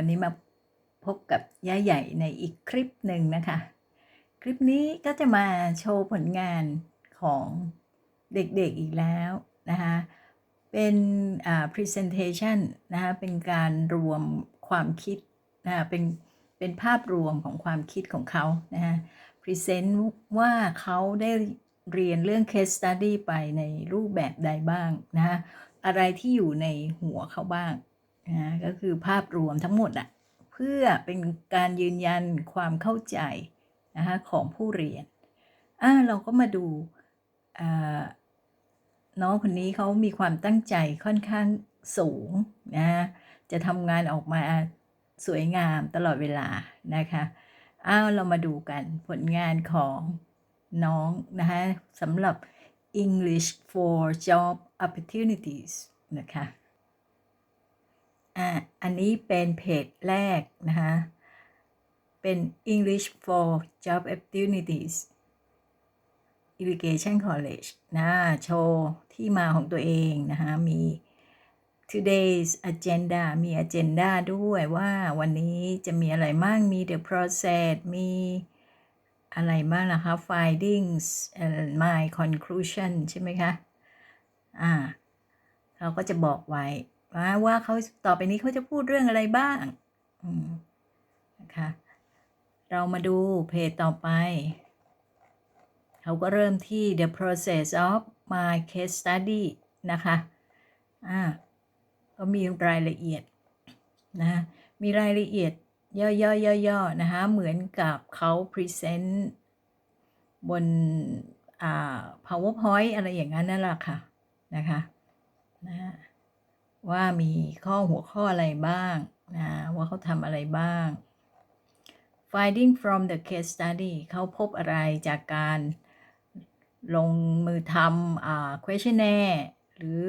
วันนี้มาพบกับย่าใหญ่ในอีกคลิปหนึ่งนะคะ คลิปนี้ก็จะมาโชว์ผลงานของเด็กๆอีกแล้วนะคะ เป็นอ่า presentation นะคะเป็นการรวมความคิดนะคะเป็นเป็นภาพรวมของความคิดของเขานะคะ present ว่าเขาได้เรียนเรื่อง case study ไปในรูปแบบใดบ้างนะคะอะไรที่อยู่ในหัวเขาบ้าง นะก็คือภาพรวมทั้งหมดอะเพื่อเป็นการยืนยันความเข้าใจนะคะของผู้เรียนอ่าเราก็มาดูน้องคนนี้เขามีความตั้งใจค่อนข้างสูงนะจะทำงานออกมาสวยงามตลอดเวลานะคะอ้าวเรามาดูกันผลงานของน้องนะคะสำหรับ English for Job Opportunities นะคะ อะอันนี้เป็นเพจแรกนะคะเป็น English for Job Opportunities Irrigation College นะโชว์ที่มาของตัวเองนะคะมี today's agenda มี agenda ด้วยว่าวันนี้จะมีอะไรบ้างมี the process มีอะไรบ้างนะคะ findings and my conclusion ใช่ไหมคะ อ่าเขาก็จะบอกไว้ ว่าว่าเขาต่อไปนี้เขาจะพูดเรื่องอะไรบ้างนะคะเรามาดูเพจต่อไป เขาก็เริ่มที่ the process of my case study นะคะอ่าก็มีรายละเอียดนะมีรายละเอียดย่อๆๆๆนะคะเหมือนกับเขา present บนอ่า powerpoint อะไรอย่างนั้นนั่นแหละค่ะ นะคะนะ ว่ามีข้อหัวข้ออะไรบ้างนะว่าเขาทำอะไรบ้าง finding from the case study เขาพบอะไรจากการลงมือทำ questionnaire หรือ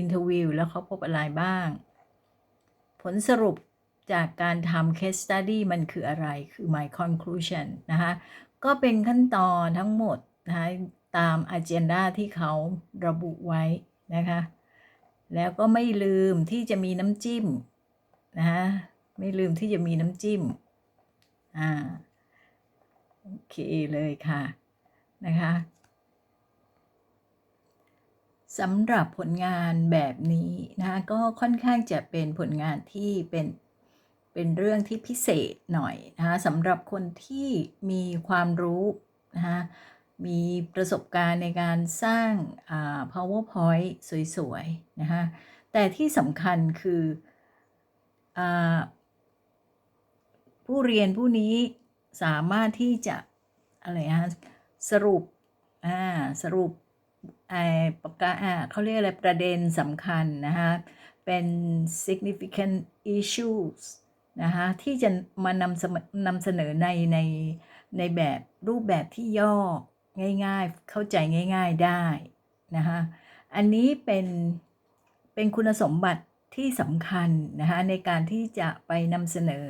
interview แล้วเขาพบอะไรบ้าง ผลสรุปจากการทำ case study มันคืออะไร คือ my conclusion นะคะ ก็เป็นขั้นตอนทั้งหมดนะคะตาม agenda ที่เขาระบุไว้นะคะ แล้วก็ไม่ลืมที่จะมีน้ำจิ้มนะไม่ลืมที่จะมีน้ำจิ้มอ่าโอเคเลยค่ะนะคะสำหรับผลงานแบบนี้นะะก็ค่อนข้างจะเป็นผลงานที่เป็นเป็นเรื่องที่พิเศษหน่อยนะคะสำหรับคนที่มีความรู้นะคะ มีประสบการณ์ในการสร้าง powerpoint สวยๆ นะคะแต่ที่สำคัญคืออผู้เรียนผู้นี้สามารถที่จะอะไรฮะสรุปสรุปประกาเขาเรียกอะไรประเด็นสำคัญนะคะเป็น significant issues นะคะที่จะมานำนำเสนอในในในแบบรูปแบบที่ย่อ ง่ายๆ เข้าใจง่าย ๆได้นะคะอันนี้เป็นเป็นคุณสมบัติที่สำคัญนะคะในการที่จะไปนำเสนอ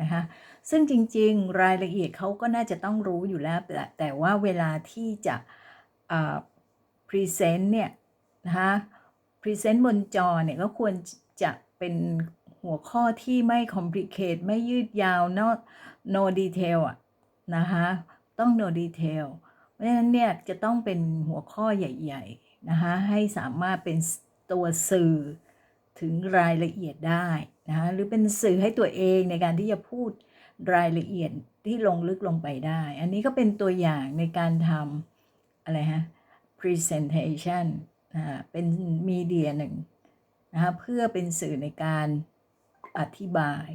นะคะซึ่งจริงๆรายละเอียดเขาก็น่าจะต้องรู้อยู่แล้ว แต่แต่ว่าเวลาที่จะพรีเซนต์เนี่ยนะคะพรีเซนต์บนจอเนี่ยก็ควรจะเป็นหัวข้อที่ไม่คอมพลีเคทไม่ยืดยาว no no detail อะนะคะต้อง no detail ราะฉะนั้นเนี่ยจะต้องเป็นหัวข้อใหญ่ๆนะคะให้สามารถเป็นตัวสื่อถึงรายละเอียดได้นะคะหรือเป็นสื่อให้ตัวเองในการที่จะพูดรายละเอียดที่ลงลึกลงไปได้ อันนี้ก็เป็นตัวอย่างในการทำอะไรฮะ presentation นะเป็นมีเดียหนึ่งนะคะเพื่อเป็นสื่อในการอธิบาย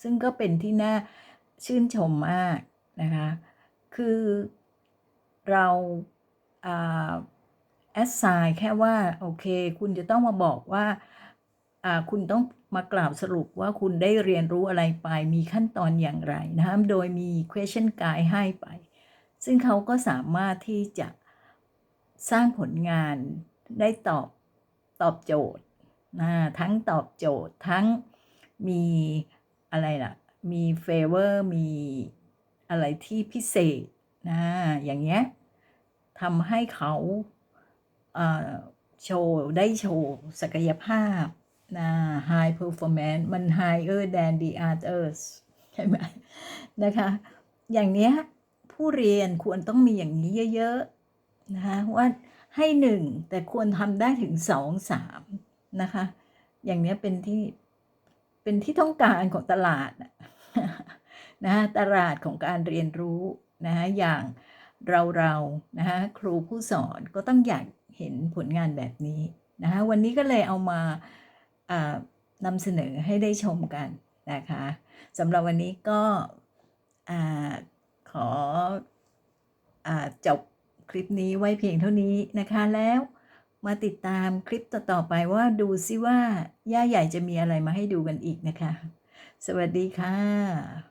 ซึ่งก็เป็นที่น่าชื่นชมมากนะคะ คือ เราแอดไซน์แค่ว่า โอเค คุณจะต้องมาบอกว่าคุณต้องมากล่าวสรุปว่าคุณได้เรียนรู้อะไรไป มีขั้นตอนอย่างไรนะคะโดยมี question guide ให้ไป ซึ่งเขาก็สามารถที่จะสร้างผลงานได้ตอบตอบโจทย์นะทั้งตอบโจทย์ทั้งมีอะไรล่ะ มีเฟเวอร์มีอะไรที่พิเศษนะอย่างเงี้ย ทำให้เขาโชว์ ได้โชว์ ศักยภาพนะ high performance มัน higher than the others ใช่ไหมนะคะ อย่างเนี้ยผู้เรียนควรต้องมีอย่างนี้เยอะๆนะคะว่าให้หนึ่งแต่ควรทำได้ถึงสองสามนะคะ อย่างเนี้ยเป็นที่เป็นที่ต้องการของตลาดนะะตลาดของการเรียนรู้นะอย่าง เราเราๆนะคะครูผู้สอนก็ต้องอยากเห็นผลงานแบบนี้นะคะวันนี้ก็เลยเอามาอ่านำเสนอให้ได้ชมกันนะคะสำหรับวันนี้ก็อ่าขออาจบคลิปนี้ไว้เพียงเท่านี้นะคะแล้วมาติดตามคลิปต่อๆไปว่าดูซิว่า ย่าใหญ่จะมีอะไรมาให้ดูกันอีกนะคะ สวัสดีค่ะ